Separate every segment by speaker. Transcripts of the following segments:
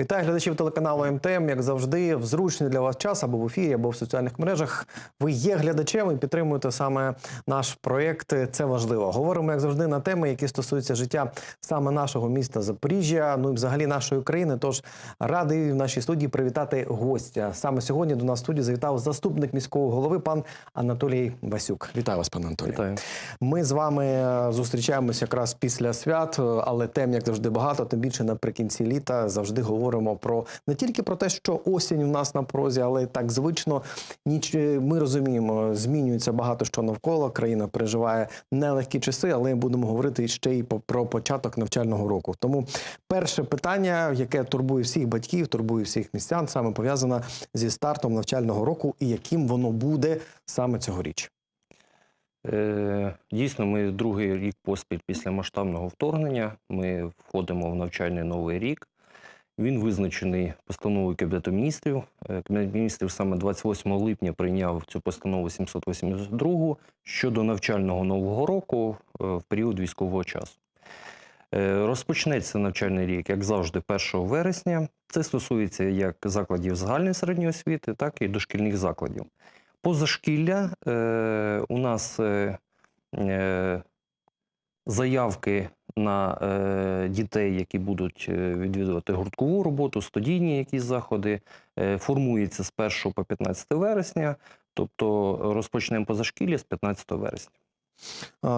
Speaker 1: Вітаю глядачів телеканалу МТМ. Як завжди, в зручний для вас час або в ефірі, або в соціальних мережах. Ви є глядачем і підтримуєте саме наш проєкт. Це важливо. Говоримо, як завжди, на теми, які стосуються життя саме нашого міста Запоріжжя, ну і взагалі нашої країни. Тож радий в нашій студії привітати гостя. Саме сьогодні до нас в студії завітав заступник міського голови пан Анатолій Васюк. Вітаю вас, пане Анатолій.
Speaker 2: Вітаю.
Speaker 1: Ми з вами е, зустрічаємося якраз після свят, але тем, як завжди, багато. Тим більше наприкінці літа завжди говоримо про не тільки про те, що осінь у нас на порозі, але так звично. Ніч е, ми розуміємо, змінюється багато що навколо. Країна переживає нелегкі часи, але будемо говорити ще й про початок навчального року. Тому перше питання, яке турбує всіх батьків, турбує всіх містян, саме пов'язане зі стартом навчального року і яким воно буде саме цьогоріч.
Speaker 2: Е, Дійсно, ми другий рік поспіль після масштабного вторгнення. Ми входимо в навчальний новий рік. Він визначений постановою Кабінету міністрів. Е, Кабінет міністрів саме 28 липня прийняв цю постанову 782 щодо навчального нового року е, в період військового часу. Е, Розпочнеться навчальний рік, як завжди, 1 вересня. Це стосується як закладів загальної середньої освіти, так і дошкільних закладів. Позашкілля у нас заявки на е, дітей, які будуть е, відвідувати гурткову роботу, студійні якісь заходи, е, формується з 1 по 15 вересня, тобто розпочнемо позашкілля з 15 вересня.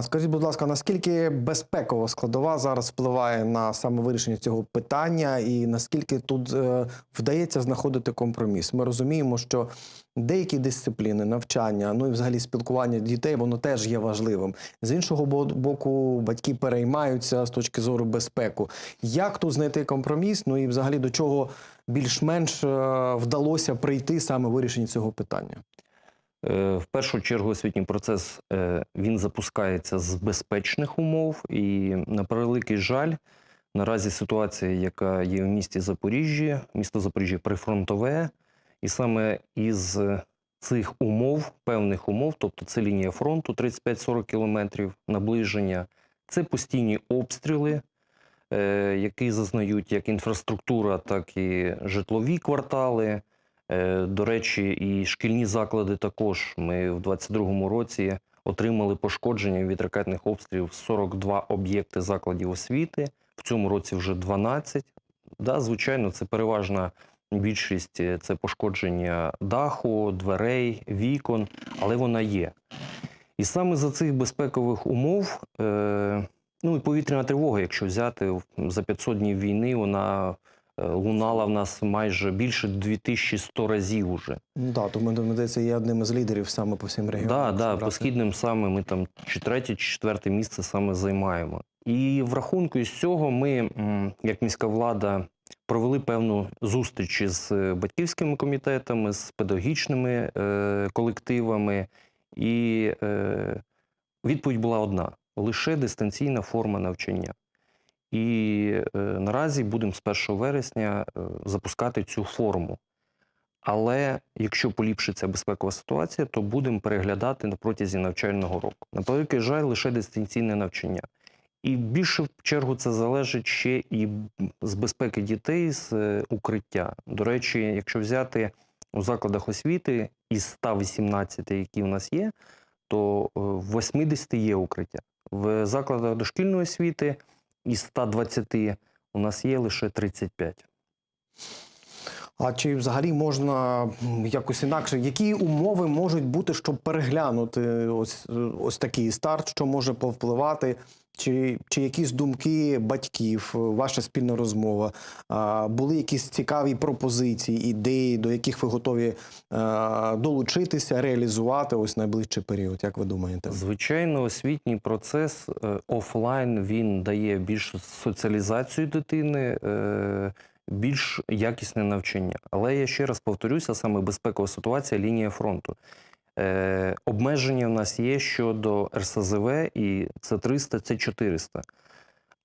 Speaker 1: Скажіть, будь ласка, наскільки безпекова складова зараз впливає на саме вирішення цього питання, і наскільки тут е, вдається знаходити компроміс? Ми розуміємо, що деякі дисципліни, навчання, ну і взагалі спілкування дітей, воно теж є важливим. З іншого боку, батьки переймаються з точки зору безпеку. Як тут знайти компроміс? Ну і взагалі до чого більш-менш е, вдалося прийти саме в вирішенні цього питання?
Speaker 2: Е, В першу чергу освітній процес е, він запускається з безпечних умов, і на превеликий жаль, наразі ситуація, яка є в місті Запоріжжя, місто Запоріжжя прифронтове, і саме із цих умов, певних умов, тобто це лінія фронту 35-40 кілометрів наближення, це постійні обстріли, е, які зазнають як інфраструктура, так і житлові квартали. Е, До речі, і шкільні заклади також. Ми в 22-му році отримали пошкодження від ракетних обстрілів 42 об'єкти закладів освіти. В цьому році вже 12. Да, звичайно, це переважна більшість е, це пошкодження даху, дверей, вікон, але вона є. І саме за цих безпекових умов, е, ну і повітряна тривога, якщо взяти за 500 днів війни, вона лунала в нас майже більше 2100 разів уже.
Speaker 1: Ну так, то здається, є одним із лідерів саме по всім регіонам.
Speaker 2: Да, да,
Speaker 1: брати.
Speaker 2: по східним саме ми там чи третє, чи четверте місце саме займаємо. І в рахунку із цього ми, як міська влада, провели певну зустріч з е, батьківськими комітетами, з педагогічними е, колективами, і е, відповідь була одна: лише дистанційна форма навчання. І е, наразі будемо з 1 вересня е, запускати цю форму. Але якщо поліпшиться безпекова ситуація, то будемо переглядати на протязі навчального року. На превеликий жаль, лише дистанційне навчання. І більше в чергу це залежить ще і з безпеки дітей, з е, укриття. До речі, якщо взяти у закладах освіти із 118, які в нас є, то в 80 є укриття. В закладах дошкільної освіти із 120 у нас є лише 35.
Speaker 1: А чи взагалі можна якось інакше? Які умови можуть бути, щоб переглянути ось, е, ось такий старт, що може повпливати? Чи, чи якісь думки батьків, е, ваша спільна розмова? Були якісь цікаві пропозиції, ідеї, до яких ви готові долучитися, реалізувати ось найближчий період? Як ви думаєте?
Speaker 2: Звичайно, освітній процес е, офлайн він дає більшу соціалізацію дитини, е, більш якісне навчання. Але я ще раз повторюся, саме безпекова ситуація лінія фронту. Е, Обмеження в нас є щодо РСЗВ і це 300, це 400.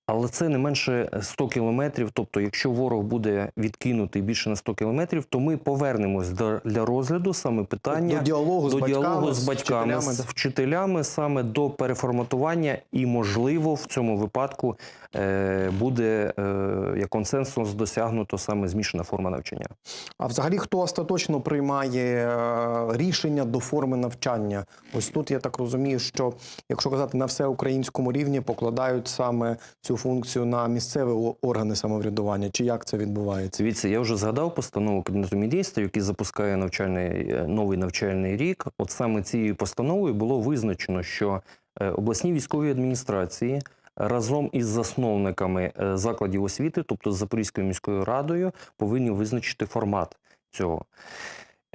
Speaker 2: Але це не менше 100 кілометрів. Тобто, якщо ворог буде відкинутий більше на 100 кілометрів, то ми повернемось до, для розгляду саме питання
Speaker 1: до діалогу з
Speaker 2: до
Speaker 1: батьками,
Speaker 2: діалогу з батьками,
Speaker 1: вчителями,
Speaker 2: з вчителями, саме до переформатування, і можливо в цьому випадку е, буде е, як консенсус досягнуто саме змішана форма навчання.
Speaker 1: А взагалі, хто остаточно приймає е, рішення до форми навчання? Ось тут я так розумію, що якщо казати на всеукраїнському рівні, покладають саме цю функцію на місцеві органи самоврядування. Чи як це відбувається?
Speaker 2: Дивіться, я вже згадав постанову Кабінету міністрів, який запускає навчальний е, новий навчальний рік. От саме цією постановою було визначено, що е, обласні військові адміністрації разом із засновниками е, закладів освіти, тобто з Запорізькою міською радою, повинні визначити формат цього.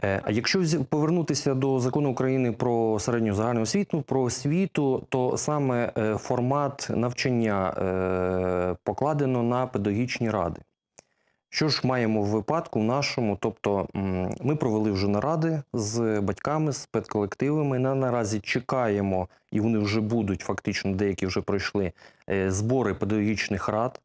Speaker 2: Е, А якщо повернутися до закону України про середню загальну освіту, про освіту, то саме е, формат навчання е, покладено на педагогічні ради. Що ж маємо в випадку нашому? Тобто ми провели вже наради з батьками, з педколективами. На наразі чекаємо, і вони вже будуть фактично, деякі вже пройшли збори педагогічних рад.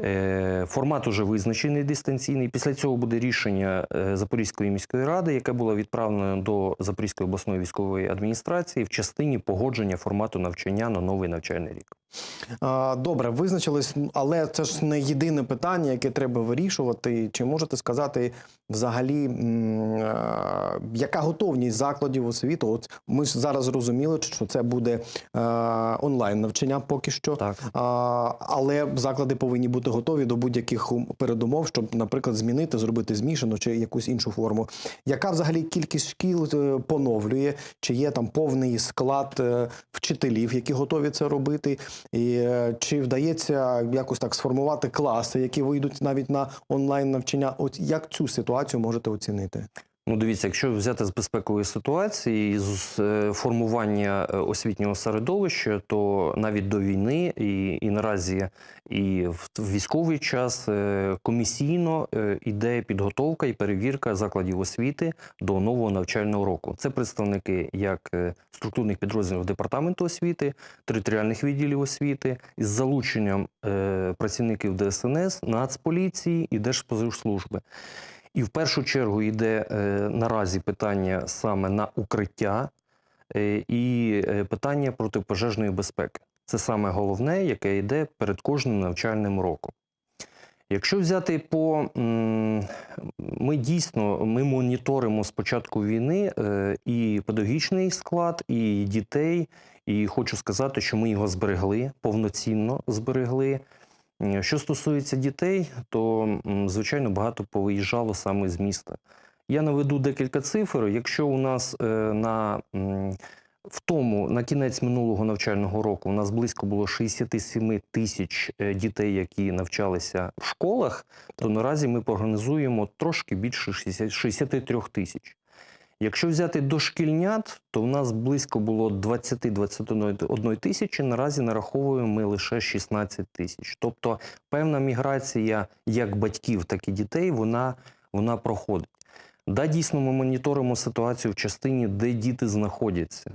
Speaker 2: Е, Формат уже визначений дистанційний. Після цього буде рішення е, Запорізької міської ради, яке було відправлено до Запорізької обласної військової адміністрації в частині погодження формату навчання на новий навчальний рік.
Speaker 1: Добре, визначились, але це ж не єдине питання, яке треба вирішувати. Чи можете сказати взагалі, е, яка готовність закладів освіти? От ми ж зараз зрозуміли, що це буде е, онлайн навчання поки що.
Speaker 2: Так.
Speaker 1: Але заклади повинні бути готові до будь-яких передумов, щоб, наприклад, змінити, зробити змішану чи якусь іншу форму. Яка взагалі кількість шкіл е, поновлює? Чи є там повний склад вчителів, які готові це робити? І е, чи вдається якось так сформувати класи, які вийдуть навіть на онлайн навчання? От як цю ситуацію можете оцінити?
Speaker 2: Ну, дивіться, якщо взяти з безпекової ситуації, з е, формування е, освітнього середовища, то навіть до війни і, і наразі і в військовий час е, комісійно е, іде підготовка і перевірка закладів освіти до нового навчального року. Це представники як структурних підрозділів департаменту освіти, територіальних відділів освіти із залученням працівників ДСНС, Нацполіції і Держспоживслужби. І в першу чергу йде е, наразі питання саме на укриття е, і е, питання протипожежної безпеки. Це саме головне, яке йде перед кожним навчальним роком. Якщо взяти по ми дійсно ми моніторимо з початку війни і педагогічний склад, і дітей. І хочу сказати, що ми його зберегли, повноцінно зберегли. М, Що стосується дітей, то звичайно багато повиїжджало саме з міста. Я наведу декілька цифр. Якщо у нас е, на в тому на кінець минулого навчального року у нас близько було 67 тисяч е, дітей, які навчалися в школах, то наразі ми прогнозуємо трошки більше 60 63 тисяч. Якщо взяти дошкільнят, то в нас близько було 20-21 тисячі. Наразі нараховуємо ми лише 16 тисяч. Тобто певна міграція як батьків, так і дітей, вона, вона проходить. Да, дійсно, ми моніторимо ситуацію в частині, де діти знаходяться.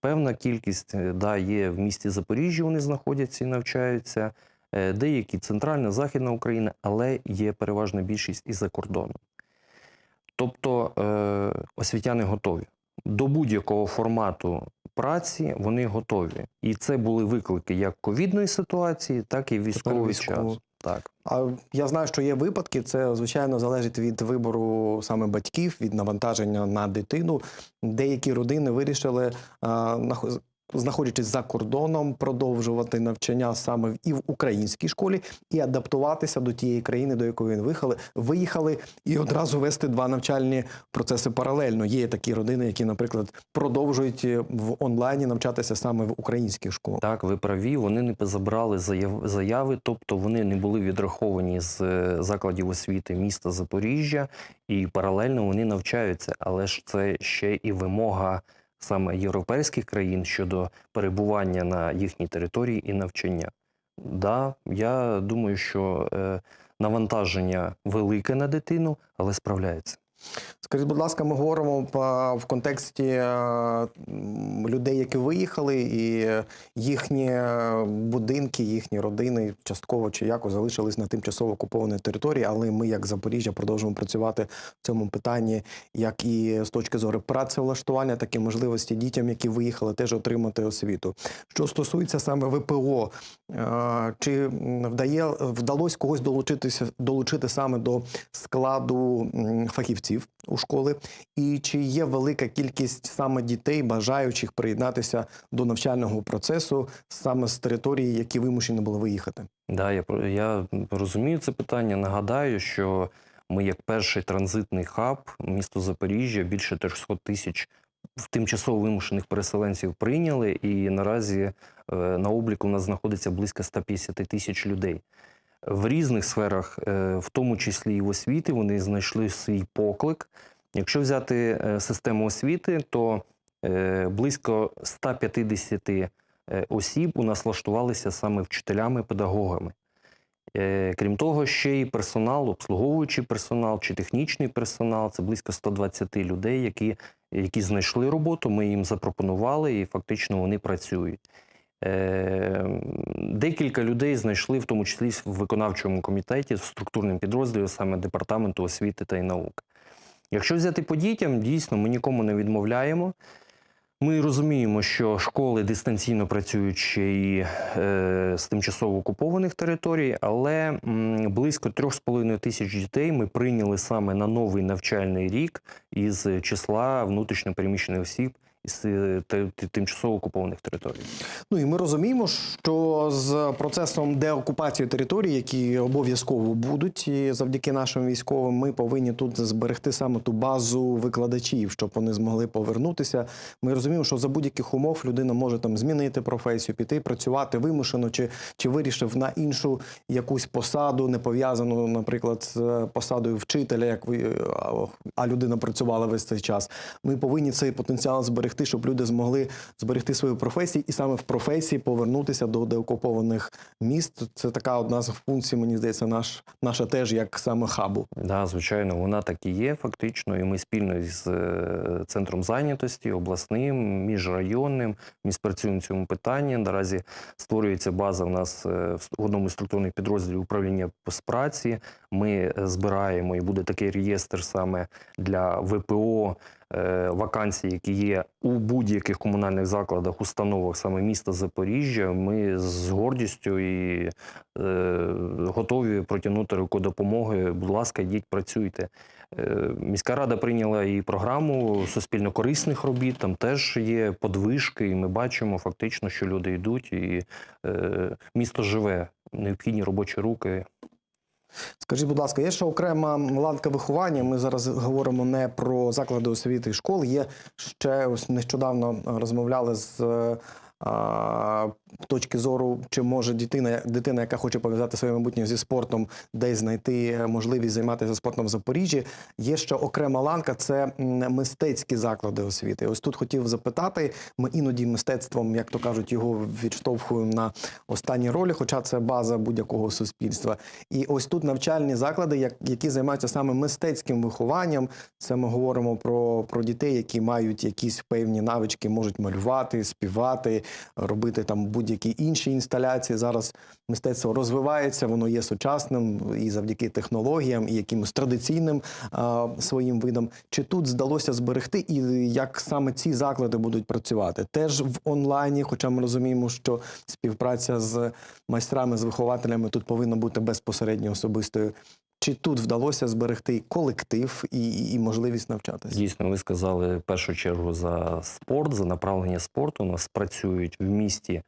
Speaker 2: Певна кількість е, да, є в місті Запоріжжя, вони знаходяться і навчаються, е, деякі центральна, західна Україна, але є переважна більшість і за кордоном. Тобто е, освітяни готові. До будь-якого формату праці вони готові. І це були виклики як ковідної ситуації, так і військовий
Speaker 1: військового.
Speaker 2: час. Так.
Speaker 1: А я знаю, що є випадки. Це звичайно залежить від вибору саме батьків, від навантаження на дитину. Деякі родини вирішили, а, знаходячись за кордоном, продовжувати навчання саме і в українській школі, і адаптуватися до тієї країни, до якої він виїхали, виїхали, і одразу вести два навчальні процеси паралельно. Є такі родини, які, наприклад, продовжують е, в онлайні навчатися саме в українських школах.
Speaker 2: Так, ви праві, вони не забрали заяв- заяви, тобто вони не були відраховані з е, закладів освіти міста Запоріжжя, і паралельно вони навчаються. Але ж це ще і вимога саме європейських країн щодо перебування на їхній території і навчання. Да, я думаю, що е, навантаження велике на дитину, але справляється.
Speaker 1: Скажіть, будь ласка, ми говоримо в контексті е, людей, які виїхали, і їхні е, будинки, їхні родини частково чи якось залишились на тимчасово окупованій території. Але ми, як Запоріжжя, продовжуємо працювати в цьому питанні, як і з точки зору працевлаштування, так і можливості дітям, які виїхали, теж отримати освіту. Що стосується саме ВПО, е, чи вдає вдалося когось долучитися долучити саме до складу м, фахівців у школи, і чи є велика кількість саме дітей, бажаючих приєднатися до навчального процесу саме з території, які вимушені були виїхати?
Speaker 2: Да, я, я розумію це питання. Нагадаю, що ми як перший транзитний хаб, місто Запоріжжя, більше 300 тисяч в тимчасово вимушених переселенців прийняли, і наразі е, на обліку у нас знаходиться близько 150 тисяч людей. В різних сферах, е, в тому числі і в освіті, вони знайшли свій поклик. Якщо взяти е, систему освіти, то е, близько 150 е, осіб у нас влаштувалися саме вчителями, педагогами. Крім того, ще й персонал, обслуговуючий персонал чи технічний персонал це близько 120 людей, які, які знайшли роботу. Ми їм запропонували, і фактично вони працюють. Е, Декілька людей знайшли, в тому числі в виконавчому комітеті, в структурному підрозділі саме департаменту освіти та науки. Якщо взяти по дітям, дійсно ми нікому не відмовляємо. Ми розуміємо, що школи дистанційно працюють ще і е, з тимчасово окупованих територій, але м, близько 3,5 тисяч дітей ми прийняли саме на новий навчальний рік із числа внутрішньопереміщених осіб із е, тимчасово окупованих територій.
Speaker 1: Ну і ми розуміємо, що з процесом деокупації територій, які обов'язково будуть, і завдяки нашим військовим, ми повинні тут зберегти саме ту базу викладачів, щоб вони змогли повернутися. Ми розуміємо, що за будь-яких умов людина може там змінити професію, піти працювати вимушено, чи, чи вирішив на іншу якусь посаду, не пов'язану, наприклад, з посадою вчителя, як ви а людина працювала весь цей час. Ми повинні цей потенціал зберегти, щоб люди змогли зберегти свою професію і саме в професії повернутися до деокупованих міст. Це така одна з функцій, мені здається, наш, наша теж як саме хабу.
Speaker 2: Да, звичайно, вона так і є фактично. І ми спільно з е, центром зайнятості, обласним, міжрайонним, ми спрацюємо в цьому питанні. Наразі створюється база в нас е, в одному з структурних підрозділів управління з праці. Ми е, збираємо і буде такий реєстр саме для ВПО. Е, Вакансій, які є у будь-яких комунальних закладах, установах саме міста Запоріжжя, ми з гордістю і е, готові протягнути руку допомоги. Будь ласка, йдіть, працюйте. Е, Міська рада прийняла і програму суспільно корисних робіт. Там теж є подвижки, і ми бачимо фактично, що люди йдуть, і е, місто живе. Необхідні робочі руки.
Speaker 1: Скажіть, будь ласка, є ще окрема ланка виховання. Ми зараз говоримо не про заклади освіти і школ. Є ще ось нещодавно розмовляли з е, точки зору, чи може дитина, дитина, яка хоче пов'язати своє майбутнє зі спортом, десь знайти можливість займатися спортом в Запоріжжі. Є ще окрема ланка це мистецькі заклади освіти. Ось тут хотів запитати. Ми іноді мистецтвом, як то кажуть, його відштовхуємо на останні ролі, хоча це база будь-якого суспільства. І ось тут навчальні заклади, як- які займаються саме мистецьким вихованням. Це ми говоримо про, про дітей, які мають якісь певні навички, можуть малювати, співати, робити там будь-які інші інсталяції. Зараз мистецтво розвивається, воно є сучасним і завдяки технологіям, і якимось традиційним а, своїм видам. Чи тут здалося зберегти, і як саме ці заклади будуть працювати? Теж в онлайні, хоча ми розуміємо, що співпраця з майстрами, з вихователями тут повинна бути безпосередньо особистою. Чи тут вдалося зберегти колектив і, і, і можливість навчатися?
Speaker 2: Дійсно, ви сказали в першу чергу за спорт, за направлення спорту. У нас працюють в місті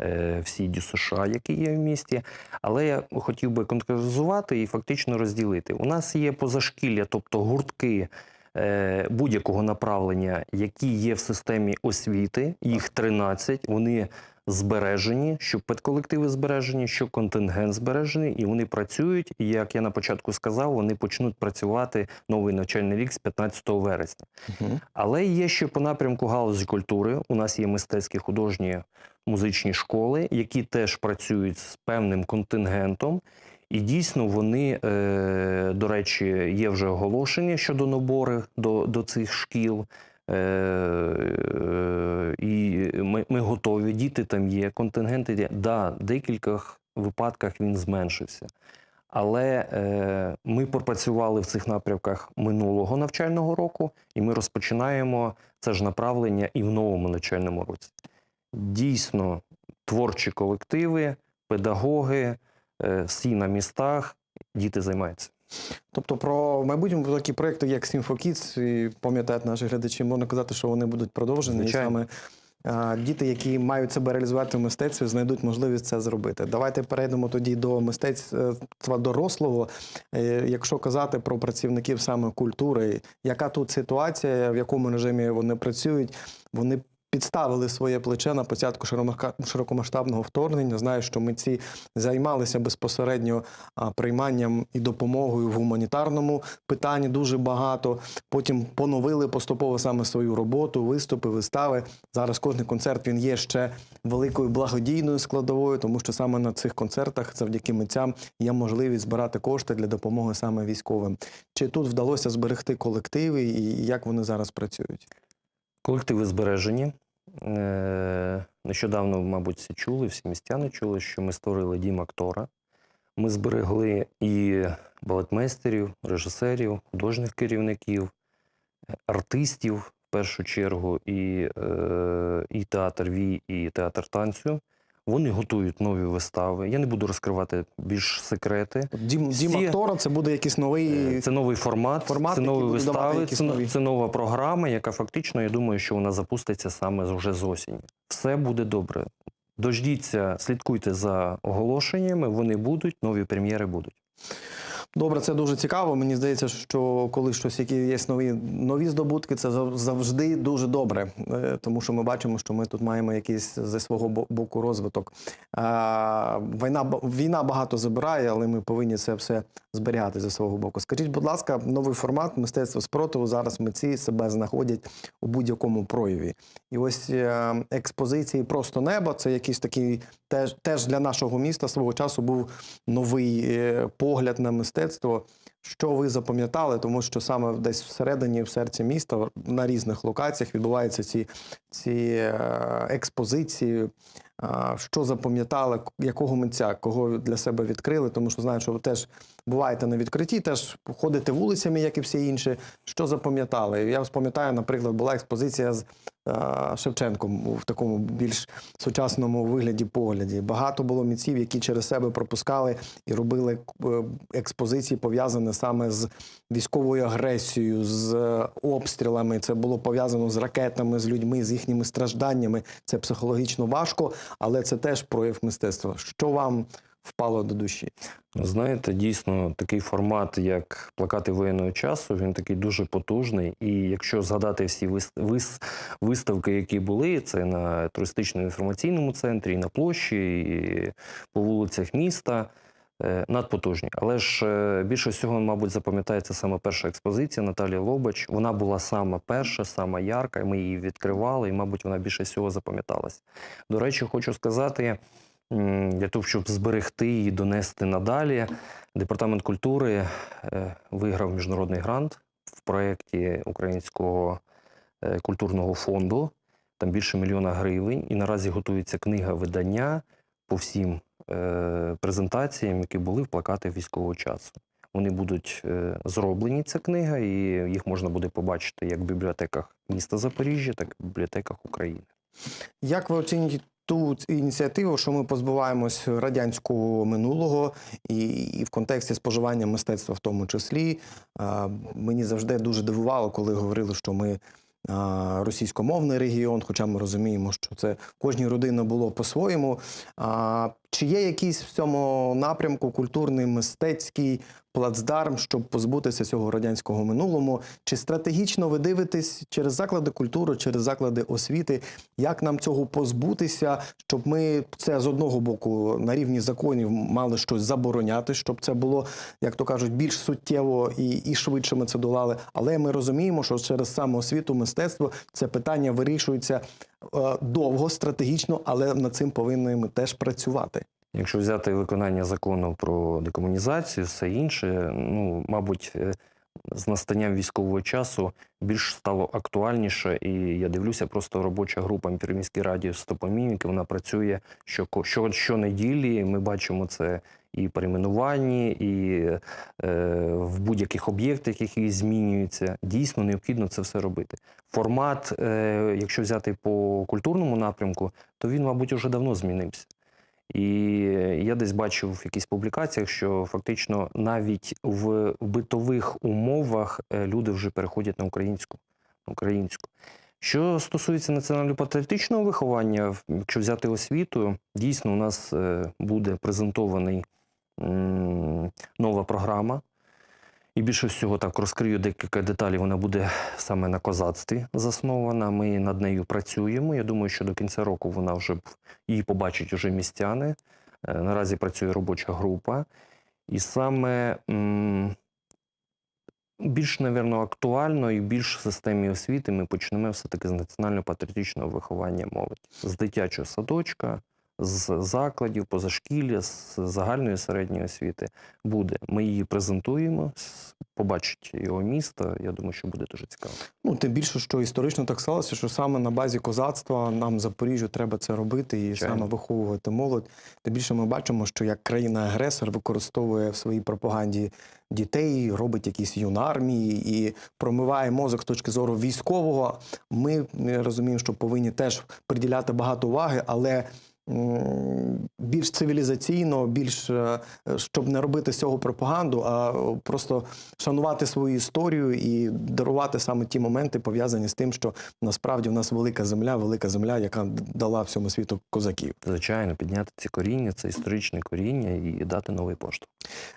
Speaker 2: е, всі ДЮСШ, які є в місті. Але я хотів би конкретизувати і фактично розділити. У нас є позашкілля, тобто гуртки. е, Будь-якого направлення, які є в системі освіти, їх 13, вони збережені, що педколективи збережені, що контингент збережений, і вони працюють. І як я на початку сказав, вони почнуть працювати новий навчальний рік з 15 вересня.
Speaker 1: Угу.
Speaker 2: Але є ще по напрямку галузі культури. У нас є мистецькі художні музичні школи, які теж працюють з певним контингентом. І дійсно вони, е, до речі, є вже оголошення щодо набору до, до цих шкіл. Е, е, і ми, ми готові, діти там є, контингенти є. Да, в деяких випадках він зменшився. Але е, ми пропрацювали в цих напрямках минулого навчального року, і ми розпочинаємо це ж направлення і в новому навчальному році. Дійсно, творчі колективи, педагоги, е, всі на містах, діти займаються.
Speaker 1: Тобто про в майбутньому такі проекти, як Сімфокіц, і пам'ятають наші глядачі, можна казати, що вони будуть продовжені.
Speaker 2: Звичайно.
Speaker 1: І саме а, діти, які мають себе реалізувати в мистецтві, знайдуть можливість це зробити. Давайте перейдемо тоді до мистецтва дорослого. Е, Якщо казати про працівників саме культури, яка тут ситуація, в якому режимі вони працюють, вони. Підставили своє плече на початку широкомасштабного вторгнення. Знаю, що митці займалися безпосередньо прийманням і допомогою в гуманітарному питанні дуже багато. Потім поновили поступово саме свою роботу, виступи, вистави. Зараз кожний концерт він є ще великою благодійною складовою, тому що саме на цих концертах, завдяки митцям, є можливість збирати кошти для допомоги саме військовим. Чи тут вдалося зберегти колективи і як вони зараз працюють?
Speaker 2: Колективи збережені. Е, Нещодавно, мабуть, всі чули, всі містяни чули, що ми створили дім актора. Ми зберегли і балетмейстерів, режисерів, художніх керівників, артистів в першу чергу, і, е, і театр Вій, і театр танцю. Вони готують нові вистави. Я не буду розкривати більш секрети.
Speaker 1: Дім, дім
Speaker 2: Всі-
Speaker 1: актора це буде якийсь новий.
Speaker 2: Е, Це новий формат,
Speaker 1: формат,
Speaker 2: це нові вистави, це,
Speaker 1: нові.
Speaker 2: це нова програма, яка фактично, я думаю, що вона запуститься саме вже з осені. Все буде добре. Дождіться, слідкуйте за оголошеннями, вони будуть, нові прем'єри будуть.
Speaker 1: Добре, це дуже цікаво. Мені здається, що коли щось, які є нові, нові здобутки, це завжди дуже добре. Е, Тому що ми бачимо, що ми тут маємо якийсь зі свого боку розвиток. Війна, війна багато забирає, але ми повинні це все зберігати зі свого боку. Скажіть, будь ласка, новий формат мистецтва спротиву зараз митці себе знаходять у будь-якому прояві. І ось е, експозиції просто небо це якийсь такий теж, теж для нашого міста свого часу був новий е, погляд на мистецтво. Що ви запам'ятали, тому що саме десь всередині, в серці міста, на різних локаціях відбуваються ці, ці е, експозиції. Що запам'ятали, якого митця, кого для себе відкрили, тому що знаю, що ви теж буваєте на відкритті, теж ходите вулицями, як і всі інші. Що запам'ятали? Я пам'ятаю, наприклад, була експозиція з Шевченком в такому більш сучасному вигляді погляді. Багато було митців, які через себе пропускали і робили е, експозиції, пов'язані саме з військовою агресією, з е, обстрілами. Це було пов'язано з ракетами, з людьми, з їхніми стражданнями. Це психологічно важко, але це теж прояв мистецтва. Що вам впало до душі?
Speaker 2: Знаєте, дійсно такий формат, як плакати воєнного часу, він такий дуже потужний. І якщо згадати всі вис- вис- виставки, які були, це на туристичному інформаційному центрі, і на площі, і по вулицях міста. Е, Надпотужні, але ж е, більше всього, мабуть, запам'ятається саме перша експозиція Наталії Лобач. Вона була сама перша, сама ярка. і Ми її відкривали, і, мабуть, вона більше всього запам'яталась. До речі, хочу сказати, для того, щоб зберегти і донести надалі, департамент культури е, виграв міжнародний грант в проєкті Українського культурного фонду. Там більше мільйона гривень, і наразі готується книга видання по всім презентаціям, які були в плакати військового часу. Вони будуть е, зроблені, ця книга, і їх можна буде побачити як в бібліотеках міста Запоріжжя, так і в бібліотеках України.
Speaker 1: Як ви оцінюєте ту ініціативу, що ми позбуваємось радянського минулого і, і в контексті споживання мистецтва в тому числі? Мені завжди дуже дивувало, коли говорили, що ми російськомовний регіон, хоча ми розуміємо, що це кожній родині було по-своєму. А, чи є якийсь в цьому напрямку культурний мистецький плацдарм, щоб позбутися цього радянського минулому? Чи стратегічно ви дивитесь через заклади культури, через заклади освіти, як нам цього позбутися, щоб ми це з одного боку на рівні законів мали щось забороняти, щоб це було, як то кажуть, більш суттєво і, і швидше ми це долали. Але ми розуміємо, що через самоосвіту мистецтво це питання вирішується е, довго, стратегічно, але над цим повинні ми теж працювати.
Speaker 2: Якщо взяти виконання закону про декомунізацію, все інше, ну, мабуть, е, з настанням військового часу більш стало актуальніше, і я дивлюся, просто робоча група в Пірміській раді з топоміміки, вона працює що, що, щонеділі. Ми бачимо це і перейменуванні, і е, в будь-яких об'єктах, які змінюються. Дійсно необхідно це все робити. Формат, е, якщо взяти по культурному напрямку, то він, мабуть, уже давно змінився. І я десь бачив в якихось публікаціях, що фактично навіть в битових умовах е, люди вже переходять на українську. українську. Що стосується національно-патріотичного виховання, якщо взяти освіту, дійсно у нас е, буде презентований нова програма. І більше всього так розкрию декілька деталей. Вона буде саме на козацтві заснована. Ми над нею працюємо. Я думаю, що до кінця року вона вже її побачать уже містяни. Е, Наразі працює робоча група. І саме більш, напевно, актуально і більш в системі освіти ми почнемо все-таки з національно-патріотичного виховання молоді. З дитячого садочка, з закладів, позашкілля, з загальної середньої освіти буде. Ми її презентуємо, побачить його місто. Я думаю, що буде дуже цікаво.
Speaker 1: Ну, тим більше, що історично так сталося, що саме на базі козацтва нам Запоріжжю треба це робити і
Speaker 2: Звичайно.
Speaker 1: саме виховувати молодь. Тим більше ми бачимо, що як країна-агресор використовує в своїй пропаганді дітей, робить якісь юнармії і промиває мозок з точки зору військового. Ми розуміємо, що повинні теж приділяти багато уваги, але. Більш цивілізаційно, більш е, щоб не робити з цього пропаганду, а е, просто шанувати свою історію і дарувати саме ті моменти, пов'язані з тим, що насправді в нас велика земля, велика земля, яка дала всьому світу козаків.
Speaker 2: Звичайно, підняти ці коріння, це історичне коріння і дати новий поштовх.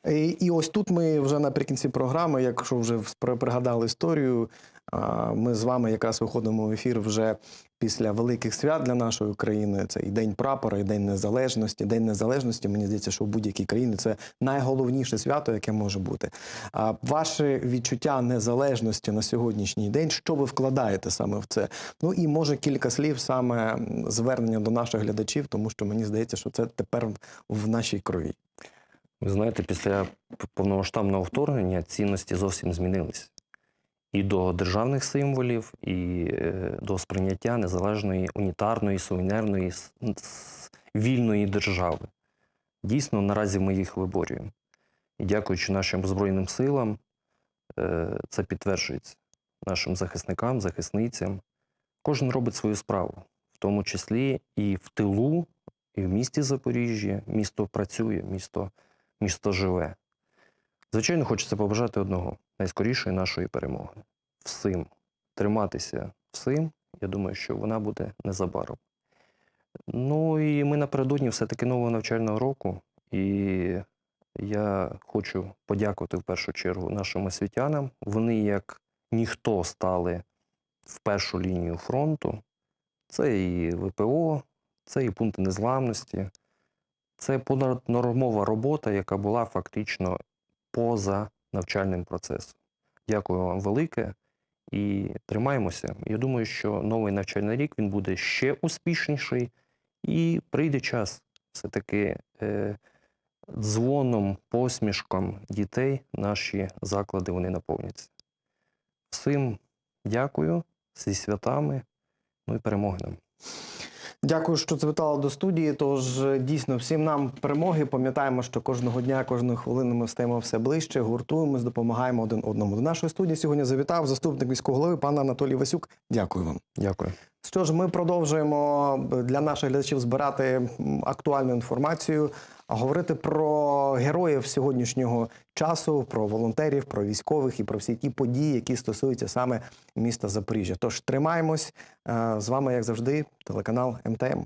Speaker 1: І, і ось тут ми вже наприкінці програми, якщо вже пригадали історію, ми з вами якраз виходимо в ефір вже після великих свят для нашої країни. Це і День прапора, і День Незалежності. День Незалежності, мені здається, що в будь-якій країні це найголовніше свято, яке може бути. А ваше відчуття незалежності на сьогоднішній день, що ви вкладаєте саме в це? Ну і може кілька слів саме звернення до наших глядачів, тому що мені здається, що це тепер в- нашій крові.
Speaker 2: Ви знаєте, після повномасштабного вторгнення цінності зовсім змінились. І до державних символів, і е, до сприйняття незалежної, унітарної, суверенної, с- с- вільної держави. Дійсно, наразі ми їх виборюємо. І дякуючи нашим Збройним силам, е, це підтверджується нашим захисникам, захисницям. Кожен робить свою справу, в тому числі і в тилу, і в місті Запоріжжя. Місто працює, місто місто живе. Звичайно, хочеться побажати одного найскорішої нашої перемоги. Всім триматися всім. Я думаю, що вона буде незабаром. Ну і ми напередодні все-таки нового навчального року. І я хочу подякувати в першу чергу нашим освітянам. Вони, як ніхто, стали в першу лінію фронту. Це і ВПО, це і пункти незламності, це понаднормова робота, яка була фактично поза навчальним процесом. Дякую вам велике і тримаємося. Я думаю, що новий навчальний рік він буде ще успішніший, і прийде час все-таки е, дзвоном, посмішком дітей наші заклади вони наповняться. Всім дякую зі святами, ну і перемоги нам.
Speaker 1: Дякую, що завітали до студії. Тож дійсно всім нам перемоги. Пам'ятаємо, що кожного дня, кожної хвилини ми стаємо все ближче, гуртуємось, допомагаємо один одному. До нашої студії сьогодні завітав заступник міського голови пан Анатолій Васюк. Дякую вам.
Speaker 2: Дякую.
Speaker 1: Що ж, ми продовжуємо для наших глядачів збирати актуальну інформацію, говорити про героїв сьогоднішнього часу, про волонтерів, про військових і про всі ті події, які стосуються саме міста Запоріжжя. Тож тримаємось Е, з вами, як завжди, телеканал МТМ.